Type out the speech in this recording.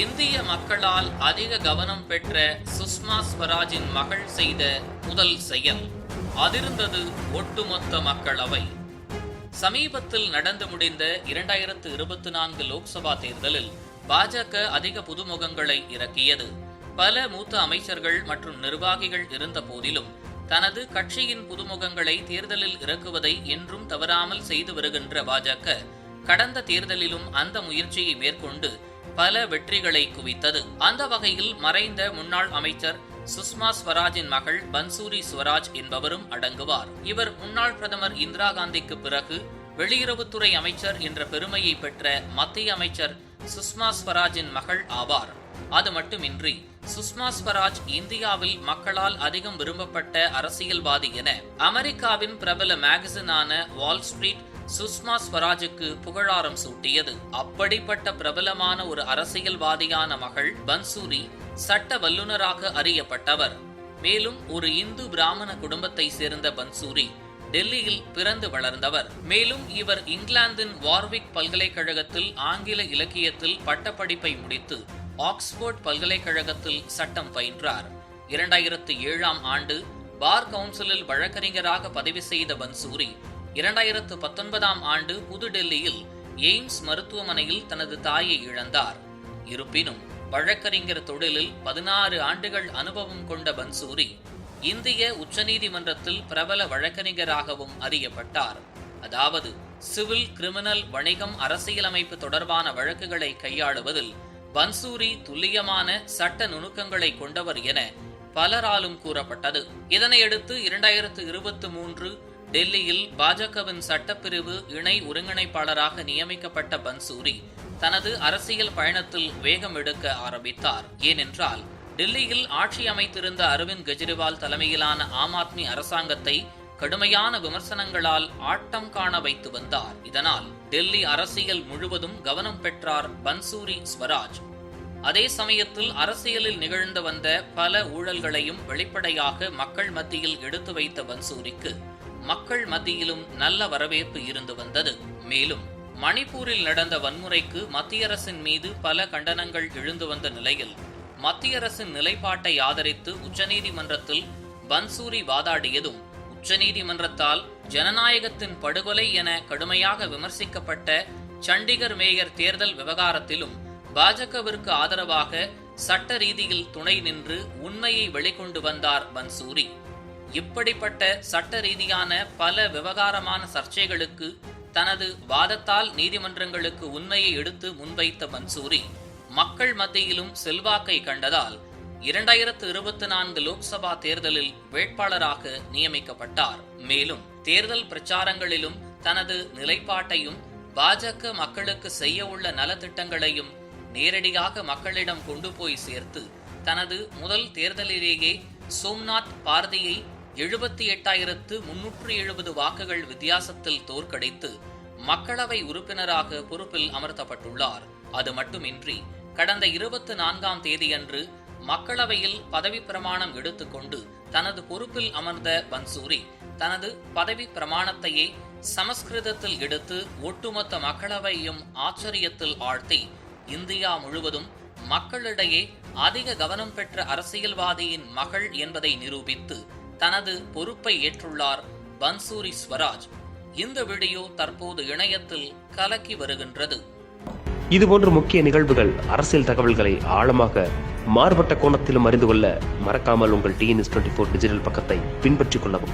இந்திய மக்களால் அதிக கவனம் பெற்ற சுஷ்மா ஸ்வராஜின் மகள் செய்த முதல் செயல் அதிர்ந்தது ஒட்டுமொத்த மக்களவை. சமீபத்தில் நடந்து முடிந்த இரண்டாயிரத்து இருபத்தி நான்கு லோக்சபா தேர்தலில் பாஜக அதிக புதுமுகங்களை இறக்கியது. பல மூத்த அமைச்சர்கள் மற்றும் நிர்வாகிகள் இருந்த போதிலும் தனது கட்சியின் புதுமுகங்களை தேர்தலில் இறக்குவதை என்றும் தவறாமல் செய்து வருகின்ற பாஜக கடந்த தேர்தலிலும் அந்த முயற்சியை மேற்கொண்டு பல வெற்றிகளை குவித்தது. அந்த வகையில் மறைந்த முன்னாள் அமைச்சர் சுஷ்மா ஸ்வராஜின் மகள் பன்சூரி ஸ்வராஜ் என்பவரும் அடங்குவார். இவர் முன்னாள் பிரதமர் இந்திரா காந்திக்கு பிறகு வெளியுறவுத்துறை அமைச்சர் என்ற பெருமையை பெற்ற மத்திய அமைச்சர் சுஷ்மா ஸ்வராஜின் மகள் ஆவார். அது மட்டுமின்றி சுஷ்மா ஸ்வராஜ் இந்தியாவில் மக்களால் அதிகம் விரும்பப்பட்ட அரசியல்வாதி என அமெரிக்காவின் பிரபல மேகசினான வால் ஸ்ட்ரீட் சுஷ்மா ஸ்வராஜுக்கு புகழாரம் சூட்டியது. அப்படிப்பட்ட பிரபலமான ஒரு அரசியல்வாதியான மகள் பன்சூரி சட்ட வல்லுநராக அறியப்பட்டவர். மேலும் ஒரு இந்து பிராமண குடும்பத்தை சேர்ந்த பன்சூரி டெல்லியில் பிறந்து வளர்ந்தவர். மேலும் இவர் இங்கிலாந்தின் வார்விக் பல்கலைக்கழகத்தில் ஆங்கில இலக்கியத்தில் பட்டப்படிப்பை முடித்து ஆக்ஸ்போர்ட் பல்கலைக்கழகத்தில் சட்டம் பயின்றார். இரண்டாயிரத்து ஏழாம் ஆண்டு பார் கவுன்சிலில் வழக்கறிஞராக பதிவு செய்த பன்சூரி இரண்டாயிரத்து பத்தொன்பதாம் ஆண்டு புதுடெல்லியில் எய்ம்ஸ் மருத்துவமனையில் தனது தாயை இழந்தார். இருப்பினும் வழக்கறிஞர் தொழிலில் பதினாறு ஆண்டுகள் அனுபவம் கொண்ட பன்சூரி இந்திய உச்சநீதிமன்றத்தில் பிரபல வழக்கறிஞராகவும் அறியப்பட்டார். அதாவது சிவில் கிரிமினல் வணிகம் அரசியலமைப்பு தொடர்பான வழக்குகளை கையாளுவதில் பன்சூரி துல்லியமான சட்ட நுணுக்கங்களை கொண்டவர் என பலராலும் கூறப்பட்டது. இதனையடுத்து இரண்டாயிரத்து இருபத்தி மூன்று டெல்லியில் பாஜகவின் சட்டப்பிரிவு இணை ஒருங்கிணைப்பாளராக நியமிக்கப்பட்ட பன்சூரி தனது அரசியல் பயணத்தில் வேகம் எடுக்க ஆரம்பித்தார். ஏனென்றால் டெல்லியில் ஆட்சி அமைத்திருந்த அரவிந்த் கெஜ்ரிவால் தலைமையிலான ஆம் ஆத்மி அரசாங்கத்தை கடுமையான விமர்சனங்களால் ஆட்டம் காண வைத்து வந்தார். இதனால் டெல்லி அரசியல் முழுவதும் கவனம் பெற்றார் பன்சூரி ஸ்வராஜ். அதே சமயத்தில் அரசியலில் நிகழ்ந்து வந்த பல ஊழல்களையும் வெளிப்படையாக மக்கள் மத்தியில் எடுத்து வைத்த பன்சூரிக்கு மக்கள் மத்தியிலும் நல்ல வரவேற்பு இருந்து வந்தது. மேலும் மணிப்பூரில் நடந்த வன்முறைக்கு மத்திய அரசின் மீது பல கண்டனங்கள் எழுந்து வந்த நிலையில் மத்திய அரசின் நிலைப்பாட்டை ஆதரித்து உச்சநீதிமன்றத்தில் பன்சூரி வாதாடியதும் உச்சநீதிமன்றத்தால் ஜனநாயகத்தின் படுகொலை என கடுமையாக விமர்சிக்கப்பட்ட சண்டிகர் மேயர் தேர்தல் விவகாரத்திலும் பாஜகவிற்கு ஆதரவாக சட்ட ரீதியில் துணை நின்று உண்மையை வெளிக்கொண்டு வந்தார் பன்சூரி இப்படிப்பட்ட சட்ட ரீதியான பல விவகாரமான சர்ச்சைகளுக்கு தனது வாதத்தால் நீதிமன்றங்களுக்கு உண்மையை எடுத்து முன்வைத்த மன்சூரி மக்கள் மத்தியிலும் செல்வாக்கை கண்டதால் இரண்டாயிரத்து இருபத்தி நான்கு லோக்சபா தேர்தலில் வேட்பாளராக நியமிக்கப்பட்டார். மேலும் தேர்தல் பிரச்சாரங்களிலும் தனது நிலைப்பாட்டையும் பாஜக மக்களுக்கு செய்ய உள்ள நலத்திட்டங்களையும் நேரடியாக மக்களிடம் கொண்டு போய் சேர்த்து தனது முதல் தேர்தலிலேயே சோம்நாத் பார்தியை எழுபத்தி எட்டாயிரத்து முன்னூற்று எழுபது வாக்குகள் வித்தியாசத்தில் தோற்கடித்து மக்களவை உறுப்பினராக பொறுப்பில் அமர்த்தப்பட்டுள்ளார். அது மட்டுமின்றி கடந்த இருபத்தி நான்காம் தேதியன்று மக்களவையில் பதவி பிரமாணம் எடுத்துக்கொண்டு தனது பொறுப்பில் அமர்ந்த பன்சூரி தனது பதவி பிரமாணத்தையே சமஸ்கிருதத்தில் எடுத்து ஒட்டுமொத்த மக்களவையும் ஆச்சரியத்தில் ஆழ்த்தி இந்தியா முழுவதும் மக்களிடையே அதிக கவனம் பெற்ற அரசியல்வாதியின் மகள் என்பதை நிரூபித்து தனது பொறுப்பை ஏற்றுள்ளார் பன்சூரி ஸ்வராஜ். இந்த வீடியோ தற்போது இணையத்தில் கலக்கி வருகின்றது. இதுபோன்ற முக்கிய நிகழ்வுகள் அரசியல் தகவல்களை ஆழமாக மாறுபட்ட கோணத்திலும் அறிந்து கொள்ள மறக்காமல் உங்கள் டிஎன்எஸ் டுவெண்ட்டி ஃபோர் டிஜிட்டல் பக்கத்தை பின்பற்றிக் கொள்ளவும்.